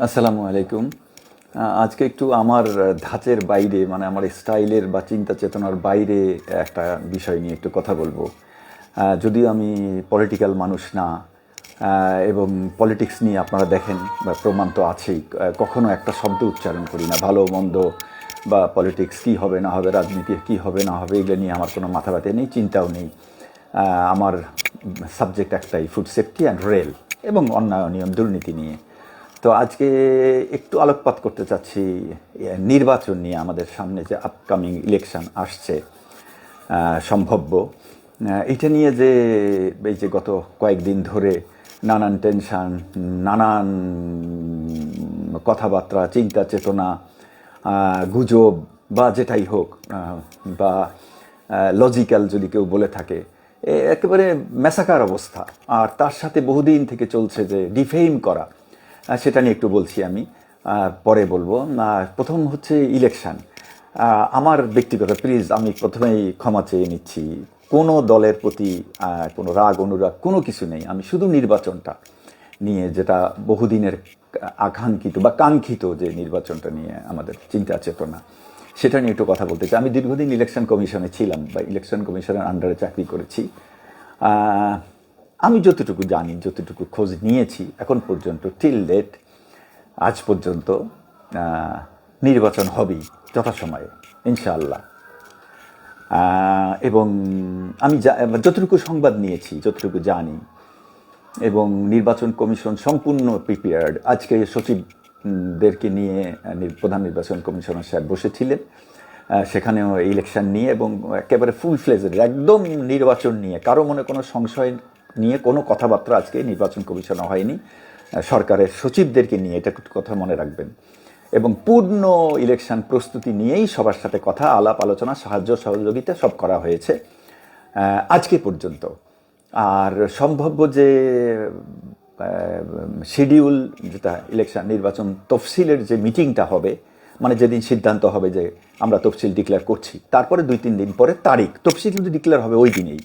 আসসালামু আলাইকুম। আজকে একটু আমার ধাঁচের বাইরে মানে আমার স্টাইলের বা চিন্তা চেতনার বাইরে একটা বিষয় নিয়ে একটু কথা বলব। যদিও আমি পলিটিক্যাল মানুষ না এবং পলিটিক্স নিয়ে আপনারা দেখেন বা প্রমাণ তো আছেই কখনো একটা শব্দ উচ্চারণ করি না, ভালো, মন্দ বা পলিটিক্স কী হবে, না হবে, রাজনীতি কী হবে, না হবে, এগুলো নিয়ে আমার কোনো মাথা ব্যথা নেই, চিন্তাও নেই। আমার সাবজেক্ট একটাই ফুড সেফটি অ্যান্ড রেল এবং অন্যায় নিয়ম দুর্নীতি নিয়ে। তো আজকে একটু আলোকপাত করতে চাচ্ছি নির্বাচন নিয়ে আমাদের সামনে যে আপকামিং ইলেকশন আসছে সম্ভাব্য। এটা নিয়ে যে, এই যে গত কয়েকদিন ধরে নানান টেনশন নানান কথাবার্তা, চিন্তা চেতনা গুজব বা যেটাই হোক বা লজিক্যাল যদি কেউ বলে থাকে একেবারে মেসাকার অবস্থা। আর তার সাথে বহুদিন থেকে চলছে যে ডিফেইম করা। সেটা নিয়ে একটু বলছি আমি পরে বলব। প্রথম হচ্ছে ইলেকশন আমার ব্যক্তিগত প্লিজ আমি প্রথমেই ক্ষমা চেয়ে নিচ্ছি। কোনো দলের প্রতি কোনো রাগ, অনুরাগ, কোনো কিছু নেই। আমি শুধু নির্বাচনটা নিয়ে যেটা বহুদিনের আকাঙ্ক্ষিত বা কাঙ্ক্ষিত যে নির্বাচনটা নিয়ে আমাদের চিন্তা, চেতনা, সেটা নিয়ে একটু কথা বলতে চাই। আমি দীর্ঘদিন ইলেকশন কমিশনে ছিলাম বা ইলেকশন কমিশনের আন্ডারে চাকরি করেছি। আমি যতটুকু জানি, যতটুকু খোঁজ নিয়েছি, এখন পর্যন্ত টিল ডেট আজ পর্যন্ত নির্বাচন হবেই যথাসময়ে, ইনশাআল্লাহ। এবং আমি যতটুকু সংবাদ নিয়েছি, যতটুকু জানি, এবং নির্বাচন কমিশন সম্পূর্ণ প্রিপেয়ার্ড আজকে সচিবদেরকে নিয়ে প্রধান নির্বাচন কমিশনার সাহেব বসেছিলেন সেখানেও ইলেকশন নিয়ে, এবং একেবারে ফুল ফ্লেজের একদম নির্বাচন নিয়ে, কারও মনে কোনো সংশয় নিয়ে কোনো কথাবার্তা আজকে নির্বাচন কমিশনে হয়নি। সরকারের সচিবদেরকে নিয়ে এটা কথা মনে রাখবেন। এবং পূর্ণ ইলেকশন প্রস্তুতি নিয়েই সবার সাথে কথা, আলাপ, আলোচনা, সাহায্য, সহযোগিতা সব করা হয়েছে আজকে পর্যন্ত। আর সম্ভাব্য যে শিডিউল যেটা ইলেকশন নির্বাচন তফসিলের যে মিটিংটা হবে মানে যেদিন সিদ্ধান্ত হবে যে আমরা তফসিল ডিক্লেয়ার করছি, তারপরে দুই, তিন দিন পরে তারিখ, তফসিল কিন্তু ডিক্লেয়ার হবে ওই দিনেই।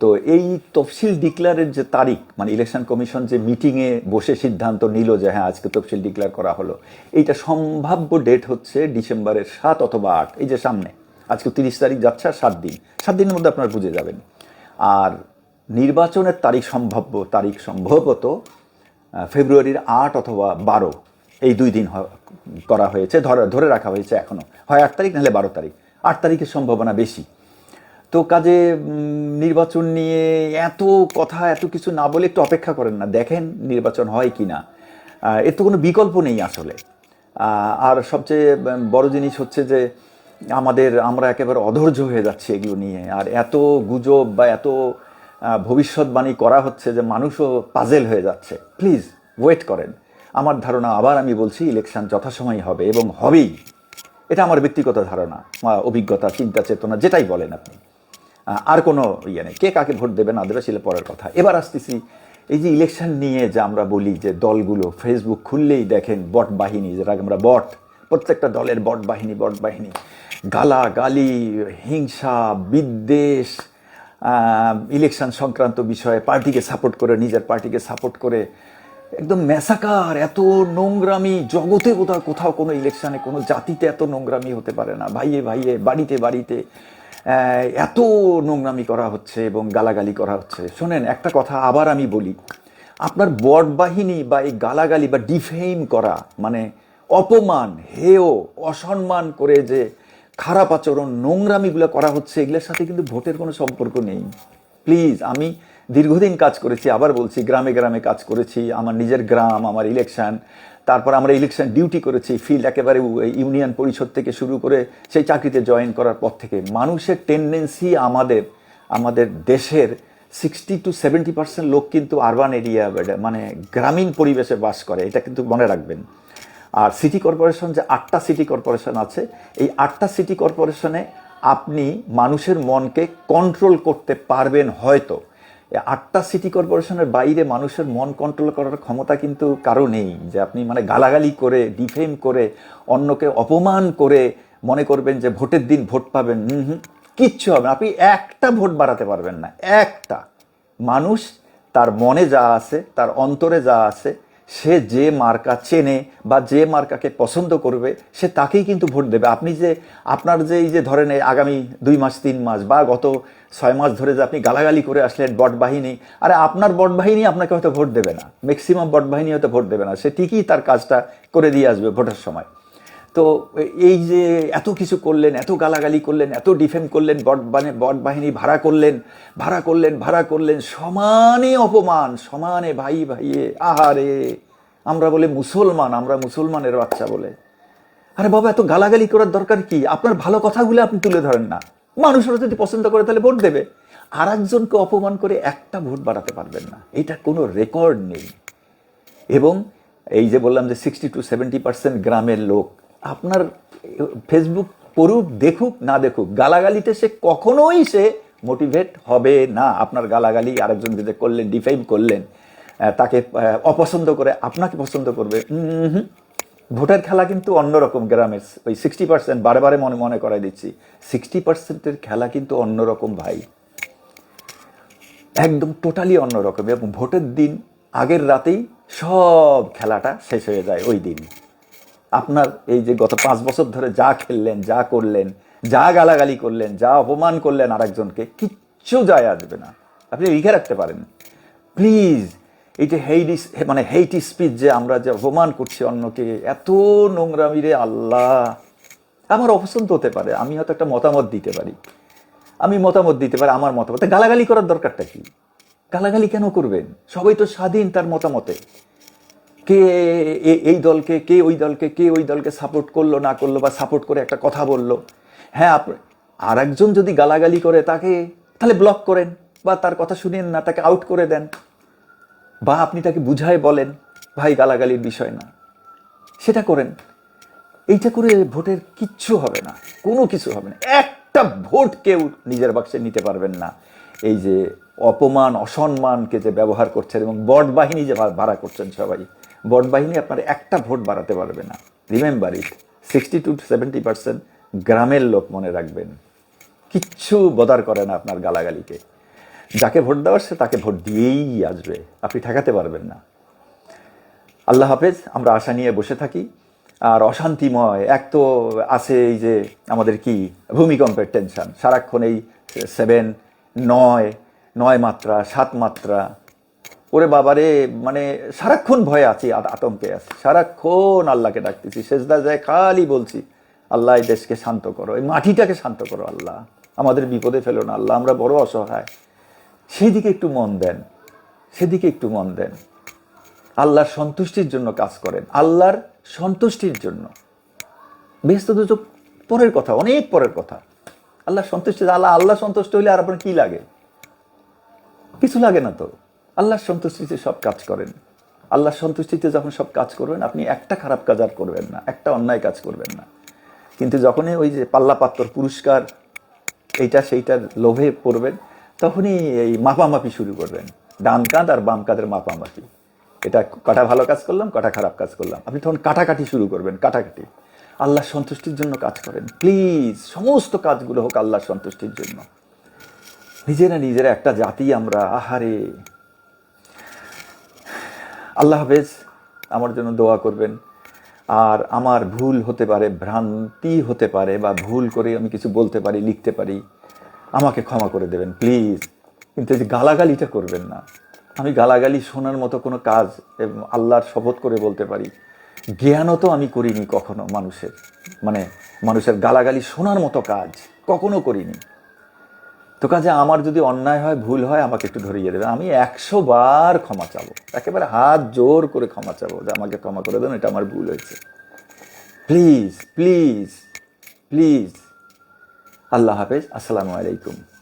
তো এই তফসিল ডিক্লেয়ারের যে তারিখ মানে ইলেকশন কমিশন যে মিটিংয়ে বসে সিদ্ধান্ত নিল যে হ্যাঁ আজকে তফসিল ডিক্লেয়ার করা হলো, এইটা সম্ভাব্য ডেট হচ্ছে ডিসেম্বরের সাত অথবা আট, এই যে সামনে। আজকে তিরিশ তারিখ যাচ্ছে আর সাত দিন। সাত দিনের মধ্যে আপনারা বুঝে যাবেন। আর নির্বাচনের তারিখ সম্ভাব্য, তারিখ সম্ভবত ফেব্রুয়ারির আট অথবা বারো, এই দুই দিন করা হয়েছে, ধরে ধরে রাখা হয়েছে এখনও। হয় আট তারিখ নাহলে বারো তারিখ। আট তারিখের সম্ভাবনা বেশি। তো কাজে নির্বাচন নিয়ে এত কথা, এত কিছু না বলে একটু অপেক্ষা করেন না। দেখেন নির্বাচন হয় কি না। এর তো কোনো বিকল্প নেই আসলে। আর সবচেয়ে বড় জিনিস হচ্ছে যে, আমাদের, আমরা একেবারে অধৈর্য হয়ে যাচ্ছি এগুলো নিয়ে। আর এত গুজব বা এত ভবিষ্যৎবাণী করা হচ্ছে যে, মানুষও পাজেল হয়ে যাচ্ছে। প্লিজ ওয়েট করেন। আমার ধারণা আবার আমি বলছি ইলেকশন যথাসময় হবে এবং হবেই। এটা আমার ব্যক্তিগত ধারণা অভিজ্ঞতা, চিন্তা, চেতনা, যেটাই বলেন আপনি। আর কোনো ইয়ে নেই। কে কাকে ভোট দেবে না দেবে সেটা পরের কথা। এবার আসতেছি এই যে ইলেকশন নিয়ে যে আমরা বলি যে দলগুলো ফেসবুক খুললেই দেখেন বট বাহিনী যেটা আমরা বট, প্রত্যেকটা দলের বট বাহিনী বট বাহিনী। গালা গালি হিংসা, বিদ্বেষ ইলেকশন সংক্রান্ত বিষয়ে পার্টিকে সাপোর্ট করে, নিজের পার্টিকে সাপোর্ট করে, একদম মেসাকার এত নোংরামি, জগতে বোধহয় কোথাও কোনো ইলেকশনে কোনো জাতিতে এত নোংরামি হতে পারে না। ভাইয়ে ভাইয়ে, বাড়িতে বাড়িতে এত নোংরামি করা হচ্ছে এবং গালাগালি করা হচ্ছে। শোনেন, একটা কথা আবার আমি বলি। আপনার বট বাহিনী বা এই গালাগালি বা ডিফেইম করা মানে অপমান, হেয়, অসম্মান করে যে খারাপ আচরণ, নোংরামিগুলো করা হচ্ছে, এগুলোর সাথে কিন্তু ভোটের কোনো সম্পর্ক নেই। প্লিজ, আমি দীর্ঘদিন কাজ করেছি, আবার বলছি, গ্রামে গ্রামে কাজ করেছি, আমার নিজের গ্রাম, আমার ইলেকশন তারপর আমরা ইলেকশন ডিউটি করেছি ফিল্ড একেবারে ইউনিয়ন পরিষদ থেকে শুরু করে সেই চাকরিতে জয়েন করার পর থেকে। মানুষের টেন্ডেন্সি আমাদের আমাদের দেশের সিক্সটি টু সেভেন্টি পার্সেন্ট লোক কিন্তু আরবান এরিয়া মানে গ্রামীণ পরিবেশে বাস করে, এটা কিন্তু মনে রাখবেন। আর সিটি কর্পোরেশন যে আটটা সিটি কর্পোরেশন আছে, এই আটটা সিটি কর্পোরেশনে আপনি মানুষের মনকে কন্ট্রোল করতে পারবেন হয়তো। আটটা সিটি কর্পোরেশনের বাইরে মানুষের মন কন্ট্রোল করার ক্ষমতা কিন্তু কারও নেই। যে আপনি মানে গালাগালি করে ডিফেম করে, অন্যকে অপমান করে মনে করবেন যে ভোটের দিন ভোট পাবেন। হুম হুম, কিচ্ছু হবে না। আপনি একটা ভোট বাড়াতে পারবেন না। একটা। মানুষ তার মনে যা আছে, তার অন্তরে যা আছে সে যে মার্কা চেনে বা যে মার্কাকে পছন্দ করবে, সে তাকেই কিন্তু ভোট দেবে। আপনি যে, আপনার যে এই যে ধরেন আগামী দুই মাস, তিন মাস বা গত ছয় মাস ধরে যে আপনি গালাগালি করে আসলেন বট বাহিনী, আরে আপনার বট বাহিনী আপনাকে হয়তো ভোট দেবে না। ম্যাক্সিমাম বট বাহিনী হয়তো ভোট দেবে না। সে ঠিকই তার কাজটা করে দিয়ে আসবে ভোটের সময়। তো এই যে এত কিছু করলেন, এত গালাগালি করলেন, এত ডিফেম করলেন, বট মানে বট বাহিনী ভাড়া করলেন ভাড়া করলেন ভাড়া করলেন, সমানে অপমান, সমানে ভাই ভাইয়ে, আহারে, আমরা বলে মুসলমান, আমরা মুসলমানের বাচ্চা বলে। আরে বাবা, এত গালাগালি করার দরকার কি? আপনার ভালো কথাগুলো আপনি তুলে ধরেন না। মানুষরা যদি পছন্দ করে তাহলে ভোট দেবে। আর একজনকে অপমান করে একটা ভোট বাড়াতে পারবেন না। এটা কোনো রেকর্ড নেই। এবং এই যে বললাম যে সিক্সটি টু সেভেন্টি পার্সেন্ট গ্রামের লোক আপনার ফেসবুক পড়ুক, দেখুক, না দেখুক, গালাগালিতে সে কখনোই সে মোটিভেট হবে না। আপনার গালাগালি আরেকজনকে যে করলেন ডিফাইম করলেন তাকে অপছন্দ করে আপনাকে পছন্দ করবে। ভোটের খেলা কিন্তু অন্যরকম গ্রামের। ওই সিক্সটি পার্সেন্ট বারে বারে মনে মনে করাই দিচ্ছি। সিক্সটি পার্সেন্টের খেলা কিন্তু অন্যরকম ভাই। একদম টোটালি অন্যরকম এবং ভোটের দিন আগের রাতেই সব খেলাটা শেষ হয়ে যায় ওই দিন। আপনার এই যে গত পাঁচ বছর ধরে যা খেললেন, যা করলেন, যা গালাগালি করলেন, যা অপমান করলেন আরেকজনকে, কিচ্ছু যায় আসবে না। আপনি লিখে রাখতে পারেন। প্লিজ, এই যে হেইট মানে হেইট স্পিচ যে আমরা যে অপমান করছি অন্যকে, এত নোংরামি রে আল্লাহ। আমার অপছন্দ হতে পারে, আমি হয়তো একটা মতামত দিতে পারি। আমি মতামত দিতে পারি, আমার মতামত। গালাগালি করার দরকারটা কি? গালাগালি কেন করবেন? সবাই তো স্বাধীন তার মতামতে। কে এই দলকে, কে ওই দলকে, কে ওই দলকে সাপোর্ট করল, না করল, বা সাপোর্ট করে একটা কথা বলল। হ্যাঁ আর একজন যদি গালাগালি করে তাকে, তাহলে ব্লক করেন, বা তার কথা শুনেন না, তাকে আউট করে দেন। বা আপনি তাকে বুঝায় বলেন, ভাই, গালাগালির বিষয় না। সেটা করেন। এইটা করে ভোটের কিচ্ছু হবে না, কোনো কিছু হবে না। একটা ভোট কেউ নিজের বাক্সে নিতে পারবেন না। এই যে অপমান, অসম্মানকে যে ব্যবহার করছেন এবং বট বাহিনী যে ভাড়া করছেন সবাই। বট বাহিনী আপনার একটা ভোট বাড়াতে পারবে না। Remember it sixty to seventy percent গ্রামের লোক মনে রাখবেন। কিচ্ছু বদার করে না আপনার গালাগালিকে। যাকে ভোট দেওয়ার, সে তাকে ভোট দিয়েই আসবে। আপনি ঠেকাতে পারবেন না। আল্লাহ হাফেজ, আমরা আশা নিয়ে বসে থাকি। আর অশান্তিময়, এক তো আছে এই যে আমাদের কি, ভূমিকম্পের টেনশন সারাক্ষণ এই সেভেন নয় নয় মাত্রা, সাত মাত্রা ওরে বাবারে মানে সারাক্ষণ ভয়ে আছি আত- আতঙ্কে আছি। সারাক্ষণ আল্লাহকে ডাকতেছি শেষদা যায় খালি বলছি, আল্লাহ এই দেশকে শান্ত করো, এই মাটিটাকে শান্ত করো আল্লাহ। আমাদের বিপদে ফেলো না আল্লাহ, আমরা বড় অসহায়। সেদিকে একটু মন দেন, সেদিকে একটু মন দেন। আল্লাহর সন্তুষ্টির জন্য কাজ করেন, আল্লাহর সন্তুষ্টির জন্য। বেহেস্ত দুচোখ পরের কথা, অনেক পরের কথা। আল্লাহ সন্তুষ্টি, আল্লাহ আল্লাহ সন্তুষ্ট হইলে আর আপনার কি লাগে? কিছু লাগে না তো। আল্লাহর সন্তুষ্টিতে সব কাজ করেন। আল্লাহর সন্তুষ্টিতে যখন সব কাজ করবেন, আপনি একটা খারাপ কাজ আর করবেন না, একটা অন্যায় কাজ করবেন না। কিন্তু যখনই ওই যে পাল্লাপাত্তর পুরস্কার, এইটা সেইটার লোভে পড়বেন, তখনই এই মাপামাপি শুরু করবেন। ডান কাঁধ আর বাম কাঁধের মাপামাপি। এটা কটা ভালো কাজ করলাম, কটা খারাপ কাজ করলাম। আপনি তখন কাটাকাটি শুরু করবেন, কাটাকাটি। আল্লাহর সন্তুষ্টির জন্য কাজ করেন। প্লিজ, সমস্ত কাজগুলো হোক আল্লাহর সন্তুষ্টির জন্য। নিজেরা নিজেরা একটা জাতি আমরা, আহারে। আল্লাহ হাফেজ, আমার জন্য দোয়া করবেন। আর আমার ভুল হতে পারে, ভ্রান্তি হতে পারে, বা ভুল করে আমি কিছু বলতে পারি, লিখতে পারি, আমাকে ক্ষমা করে দেবেন, প্লিজ। কিন্তু এই যে গালাগালিটা করবেন না। আমি গালাগালি শোনার মতো কোনো কাজ আল্লাহর শপথ করে বলতে পারি। জ্ঞানও তো আমি করিনি কখনো মানুষের। মানে মানুষের গালাগালি শোনার মতো কাজ কখনো করিনি। তো কাজে আমার যদি অন্যায় হয়, ভুল হয়, আমাকে একটু ধরিয়ে দেবে। আমি একশো বার ক্ষমা চাবো। একেবারে হাত জোর করে ক্ষমা চাবো যে আমাকে ক্ষমা করে দেন, এটা আমার ভুল হয়েছে। Please please please. আল্লাহ হাফেজ। আসসালামু আলাইকুম।